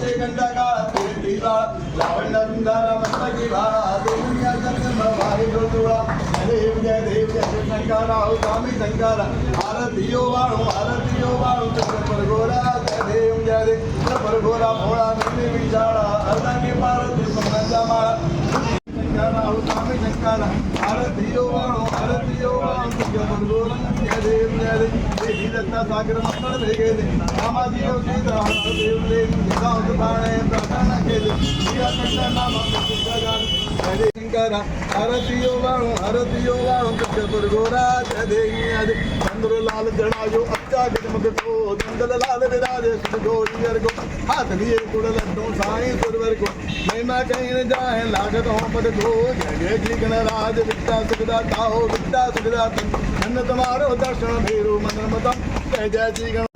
కంటగా లావణ్య సుందర మస్తకి భారీ జ్యోతుడా దేవ్ జయ దేవ్ జయ శంకర స్వామి శంకర భారతీయో వాడు భారతీయో వాడు చంద్ర పరగోరా జయ దేవ్ జయ దేవ్ చంద్ర పరగోరా భోళా నంది విచారా ఆందోళన జయదేవ్ జయదేవ్ దేవి దత్త సాగర మక్కడ వేగేది రామాజీవ జయదేవ్ హరతియో వాణం హరతియో వాణం కృష్ణ పురుగోరా జయదేవి అది चंद्र लाल जड़ायो अचा जगमग थो चंद्र लाल विराजे सुध गोरी अर्गो हाथ लिए कुड़ लटो साईं सुरवर को महिमा कहीं जाए लागत हो पद को जय जी गणराज विद्या सुखदा ताहो विद्या सुखदा तन धन तुम्हारो दर्शन भेरो मन मतम जय जय जी गण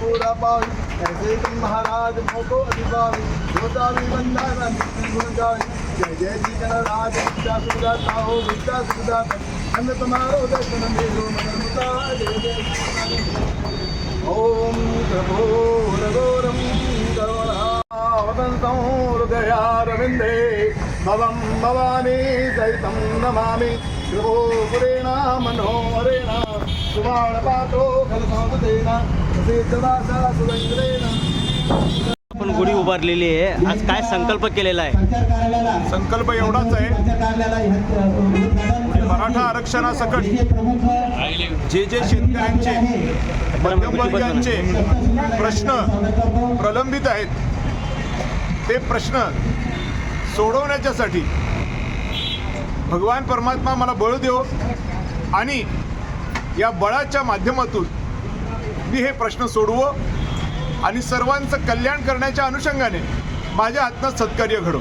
पूरा पाई ऐसे तुम महाराज मोको अधिकारी होता भी बंदा गुण गाई जय जय जी गणराज विद्या सुखदा ताहो विद्या सुखदा तन दर्शन ॐ प्रभोरघोरं करुणावदन्तं हृदयारविन्दे भवं भवानी सहितं नमामि त्रिभोपुरेण मनोहरेण सुबाणपातो खलसंसदेन सिद्धदासा सुरेन्द्रेण आपण गुढी उभारलेली आहे. आज काय संकल्प केलेला आहे? संकल्प एवढाच आहे. मराठा आरक्षणासकट जे जे शेतकऱ्यांचे मध्यमवर्गीयांचे प्रश्न प्रलंबित आहेत ते प्रश्न सोडवण्याच्यासाठी भगवान परमात्मा मला बळ देव आणि या बळाच्या माध्यमातून मी हे प्रश्न सोडवो आणि सर्वांचं कल्याण करण्याच्या अनुषंगाने माझ्या हातनं सत्कार्य घडव.